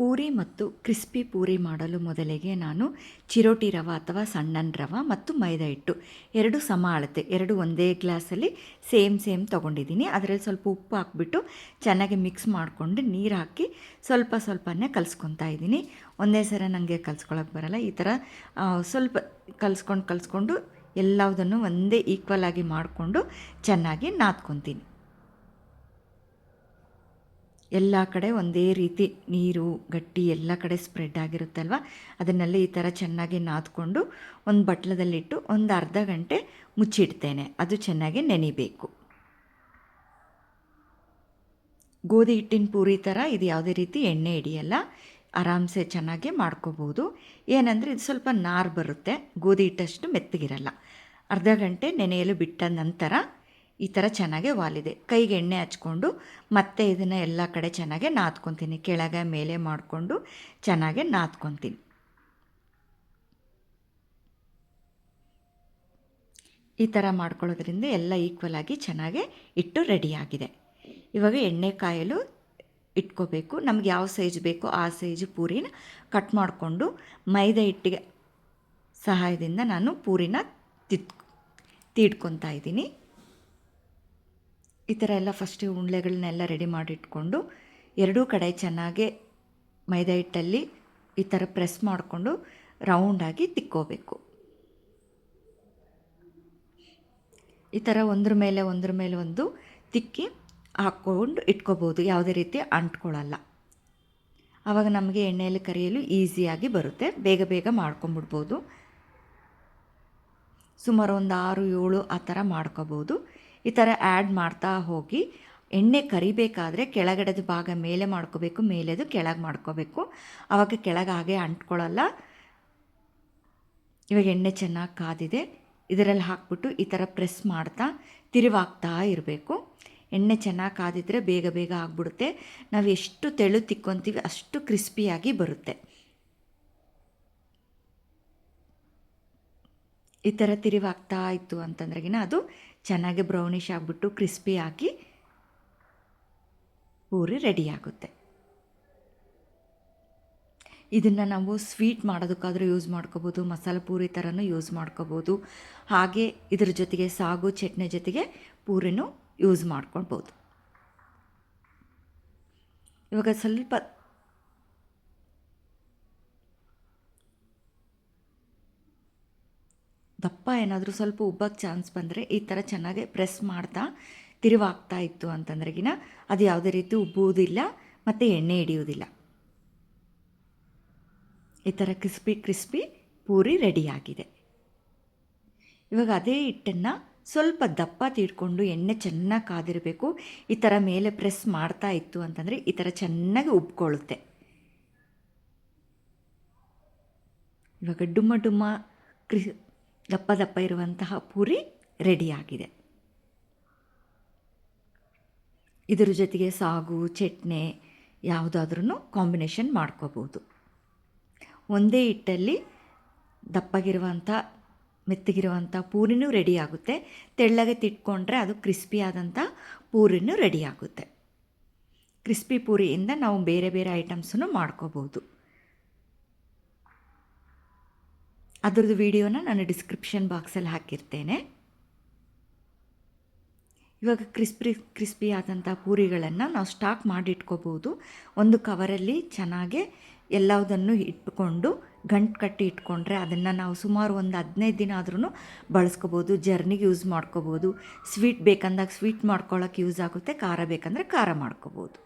ಪೂರಿ ಮತ್ತು ಕ್ರಿಸ್ಪಿ ಪೂರಿ ಮಾಡಲು ಮೊದಲಿಗೆ ನಾನು ಚಿರೋಟಿ ರವ ಅಥವಾ ಸಣ್ಣನ ರವೆ ಮತ್ತು ಮೈದಾ ಹಿಟ್ಟು, ಎರಡು ಸಮ ಅಳತೆ, ಎರಡು ಒಂದೇ ಗ್ಲಾಸಲ್ಲಿ ಸೇಮ್ ಸೇಮ್ ತೊಗೊಂಡಿದ್ದೀನಿ. ಅದರಲ್ಲಿ ಸ್ವಲ್ಪ ಉಪ್ಪು ಹಾಕ್ಬಿಟ್ಟು ಚೆನ್ನಾಗಿ ಮಿಕ್ಸ್ ಮಾಡಿಕೊಂಡು ನೀರು ಹಾಕಿ ಸ್ವಲ್ಪ ಸ್ವಲ್ಪನೇ ಕಲಿಸ್ಕೊತಾ ಇದ್ದೀನಿ. ಒಂದೇ ಸರ ನನಗೆ ಕಲಿಸ್ಕೊಳಕ್ಕೆ ಬರಲ್ಲ. ಈ ಥರ ಸ್ವಲ್ಪ ಕಲಿಸ್ಕೊಂಡು ಕಲಿಸ್ಕೊಂಡು ಎಲ್ಲದನ್ನು ಒಂದೇ ಈಕ್ವಲ್ ಆಗಿ ಮಾಡಿಕೊಂಡು ಚೆನ್ನಾಗಿ ನಾದ್ಕೊತೀನಿ. ಎಲ್ಲ ಕಡೆ ಒಂದೇ ರೀತಿ ನೀರು, ಗಟ್ಟಿ ಎಲ್ಲ ಕಡೆ ಸ್ಪ್ರೆಡ್ ಆಗಿರುತ್ತಲ್ವ? ಅದನ್ನೆಲ್ಲ ಈ ಥರ ಚೆನ್ನಾಗಿ ನಾದ್ಕೊಂಡು ಒಂದು ಬಟ್ಲದಲ್ಲಿಟ್ಟು ಒಂದು ಅರ್ಧ ಗಂಟೆ ಮುಚ್ಚಿಡ್ತೇನೆ. ಅದು ಚೆನ್ನಾಗಿ ನೆನಿಬೇಕು. ಗೋಧಿ ಹಿಟ್ಟಿನ ಪೂರಿ ಥರ ಇದು ಯಾವುದೇ ರೀತಿ ಎಣ್ಣೆ ಹಿಡಿಯಲ್ಲ. ಆರಾಮ್ಸೆ ಚೆನ್ನಾಗಿ ಮಾಡ್ಕೋಬೋದು. ಏನಂದರೆ ಇದು ಸ್ವಲ್ಪ ನಾರು ಬರುತ್ತೆ. ಗೋಧಿ ಹಿಟ್ಟಷ್ಟು ಮೆತ್ತಗಿರಲ್ಲ. ಅರ್ಧ ಗಂಟೆ ನೆನೆಯಲು ಬಿಟ್ಟ ನಂತರ ಈ ಥರ ಚೆನ್ನಾಗೆ ವಾಲಿದೆ ಕೈಗೆ ಎಣ್ಣೆ ಹಚ್ಕೊಂಡು ಮತ್ತೆ ಇದನ್ನು ಎಲ್ಲ ಕಡೆ ಚೆನ್ನಾಗೆ ನಾದ್ಕೊತೀನಿ. ಕೆಳಗೆ ಮೇಲೆ ಮಾಡಿಕೊಂಡು ಚೆನ್ನಾಗೆ ನಾದ್ಕೊತೀನಿ. ಈ ಥರ ಮಾಡ್ಕೊಳ್ಳೋದ್ರಿಂದ ಎಲ್ಲ ಈಕ್ವಲ್ ಆಗಿ ಚೆನ್ನಾಗಿ ಇಟ್ಟು ರೆಡಿಯಾಗಿದೆ ಇವಾಗ ಎಣ್ಣೆ ಕಾಯಲು ಇಟ್ಕೋಬೇಕು. ನಮ್ಗೆ ಯಾವ ಸೈಜ್ ಬೇಕೋ ಆ ಸೈಜ್ ಪೂರಿನ ಕಟ್ ಮಾಡಿಕೊಂಡು ಮೈದಾ ಹಿಟ್ಟಿಗೆ ಸಹಾಯದಿಂದ ನಾನು ಪೂರಿನ ತಿತ್ ತೀಡ್ಕೊತಾ ಇದ್ದೀನಿ. ಈ ಥರ ಎಲ್ಲ ಫಸ್ಟ್ ಉಂಡೆಗಳನ್ನೆಲ್ಲ ರೆಡಿ ಮಾಡಿಟ್ಕೊಂಡು ಎರಡೂ ಕಡೆ ಚೆನ್ನಾಗಿ ಮೈದಾ ಹಿಟ್ಟಲ್ಲಿ ಈ ಥರ ಪ್ರೆಸ್ ಮಾಡಿಕೊಂಡು ರೌಂಡಾಗಿ ತಿಕ್ಕೋಬೇಕು. ಈ ಥರ ಒಂದ್ರ ಮೇಲೆ ಒಂದ್ರ ಮೇಲೆ ಒಂದು ತಿಕ್ಕಿ ಹಾಕ್ಕೊಂಡು ಇಟ್ಕೋಬೋದು. ಯಾವುದೇ ರೀತಿ ಅಂಟ್ಕೊಳ್ಳಲ್ಲ. ಆವಾಗ ನಮಗೆ ಎಣ್ಣೆಯಲ್ಲಿ ಕರಿಯಲು ಈಸಿಯಾಗಿ ಬರುತ್ತೆ. ಬೇಗ ಬೇಗ ಮಾಡ್ಕೊಂಬಿಡ್ಬೋದು. ಸುಮಾರು ಒಂದು ಆರು ಏಳು ಆ ಥರ ಮಾಡ್ಕೋಬೋದು. ಈ ಥರ ಆ್ಯಡ್ ಮಾಡ್ತಾ ಹೋಗಿ ಎಣ್ಣೆ ಕರಿಬೇಕಾದ್ರೆ ಕೆಳಗಡೆದು ಭಾಗ ಮೇಲೆ ಮಾಡ್ಕೋಬೇಕು, ಮೇಲೆದು ಕೆಳಗೆ ಮಾಡ್ಕೋಬೇಕು. ಆವಾಗ ಕೆಳಗೆ ಹಾಗೆ ಅಂಟ್ಕೊಳ್ಳಲ್ಲ. ಇವಾಗ ಎಣ್ಣೆ ಚೆನ್ನಾಗಿ ಕಾದಿದೆ. ಇದರಲ್ಲಿ ಹಾಕ್ಬಿಟ್ಟು ಈ ಥರ ಪ್ರೆಸ್ ಮಾಡ್ತಾ ತಿರುವಾಗ್ತಾ ಇರಬೇಕು. ಎಣ್ಣೆ ಚೆನ್ನಾಗಿ ಕಾದಿದ್ರೆ ಬೇಗ ಬೇಗ ಆಗಿಬಿಡುತ್ತೆ. ನಾವು ಎಷ್ಟು ತೆಳು ತಿಕ್ಕೊತೀವಿ ಅಷ್ಟು ಕ್ರಿಸ್ಪಿಯಾಗಿ ಬರುತ್ತೆ. ಈ ಥರ ತಿರುವಾಗ್ತಾ ಇತ್ತು ಅಂತಂದ್ರೆಗಿನ ಅದು ಚೆನ್ನಾಗಿ ಬ್ರೌನಿಷ್ ಆಗಿಬಿಟ್ಟು ಕ್ರಿಸ್ಪಿ ಹಾಕಿ ಪೂರಿ ರೆಡಿ ಆಗುತ್ತೆ. ಇದನ್ನು ನಾವು ಸ್ವೀಟ್ ಮಾಡೋದಕ್ಕಾದರೂ ಯೂಸ್ ಮಾಡ್ಕೋಬೋದು, ಮಸಾಲೆ ಪೂರಿ ಥರನೂ ಯೂಸ್ ಮಾಡ್ಕೋಬೋದು. ಹಾಗೆ ಇದ್ರ ಜೊತೆಗೆ ಸಾಗು, ಚಟ್ನಿ ಜೊತೆಗೆ ಪೂರಿನೂ ಯೂಸ್ ಮಾಡ್ಕೊಳ್ಬೋದು. ಇವಾಗ ಸ್ವಲ್ಪ ದಪ್ಪ ಏನಾದರೂ ಸ್ವಲ್ಪ ಉಬ್ಬಕ್ಕೆ ಚಾನ್ಸ್ ಬಂದರೆ ಈ ಥರ ಚೆನ್ನಾಗಿ ಪ್ರೆಸ್ ಮಾಡ್ತಾ ತಿರುವಾಗ್ತಾ ಇತ್ತು ಅಂತಂದ್ರೆಗಿನ ಅದು ಯಾವುದೇ ರೀತಿ ಉಬ್ಬುವುದಿಲ್ಲ ಮತ್ತು ಎಣ್ಣೆ ಹಿಡಿಯುವುದಿಲ್ಲ. ಈ ಥರ ಕ್ರಿಸ್ಪಿ ಕ್ರಿಸ್ಪಿ ಪೂರಿ ರೆಡಿಯಾಗಿದೆ ಇವಾಗ ಅದೇ ಹಿಟ್ಟನ್ನು ಸ್ವಲ್ಪ ದಪ್ಪ ತೀಡ್ಕೊಂಡು ಎಣ್ಣೆ ಚೆನ್ನಾಗಿ ಕಾದಿರಬೇಕು, ಈ ಥರ ಮೇಲೆ ಪ್ರೆಸ್ ಮಾಡ್ತಾ ಇತ್ತು ಅಂತಂದರೆ ಈ ಥರ ಚೆನ್ನಾಗಿ ಉಬ್ಕೊಳ್ಳುತ್ತೆ. ಇವಾಗ ಡುಮ್ಮ ಡುಮ್ಮ ಕ್ರಿ ದಪ್ಪ ದಪ್ಪ ಇರುವಂತಹ ಪೂರಿ ರೆಡಿಯಾಗಿದೆ. ಇದರ ಜೊತೆಗೆ ಸಾಗು, ಚಟ್ನಿ ಯಾವುದಾದ್ರೂ ಕಾಂಬಿನೇಷನ್ ಮಾಡ್ಕೋಬೋದು ಒಂದೇ ಹಿಟ್ಟಲ್ಲಿ ದಪ್ಪಗಿರುವಂಥ, ಮೆತ್ತಗಿರುವಂಥ ಪೂರಿನೂ ರೆಡಿಯಾಗುತ್ತೆ ತೆಳ್ಳಗೆ ತಿಟ್ಕೊಂಡ್ರೆ ಅದು ಕ್ರಿಸ್ಪಿ ಆದಂಥ ಪೂರಿನೂ ರೆಡಿಯಾಗುತ್ತೆ ಕ್ರಿಸ್ಪಿ ಪೂರಿಯಿಂದ ನಾವು ಬೇರೆ ಬೇರೆ ಐಟಮ್ಸನ್ನು ಮಾಡ್ಕೋಬೋದು ಅದರದ್ದು ವಿಡಿಯೋನ ನಾನು ಡಿಸ್ಕ್ರಿಪ್ಷನ್ ಬಾಕ್ಸಲ್ಲಿ ಹಾಕಿರ್ತೇನೆ. ಇವಾಗ ಕ್ರಿಸ್ಪಿ ಕ್ರಿಸ್ಪಿ ಆದಂಥ ಪೂರಿಗಳನ್ನು ನಾವು ಸ್ಟಾಕ್ ಮಾಡಿಟ್ಕೋಬೋದು. ಒಂದು ಕವರಲ್ಲಿ ಚೆನ್ನಾಗಿ ಎಲ್ಲದನ್ನು ಇಟ್ಕೊಂಡು, ಗಂಟು ಕಟ್ಟಿ ಇಟ್ಕೊಂಡ್ರೆ ಅದನ್ನು ನಾವು ಸುಮಾರು ಒಂದು ಹದಿನೈದು ದಿನ ಆದ್ರೂ ಬಳಸ್ಕೋಬೋದು, ಜರ್ನಿಗೆ ಯೂಸ್ ಮಾಡ್ಕೋಬೋದು. ಸ್ವೀಟ್ ಬೇಕಂದಾಗ ಸ್ವೀಟ್ ಮಾಡ್ಕೊಳ್ಳೋಕೆ ಯೂಸ್ ಆಗುತ್ತೆ, ಖಾರ ಬೇಕಂದರೆ ಖಾರ ಮಾಡ್ಕೋಬೋದು.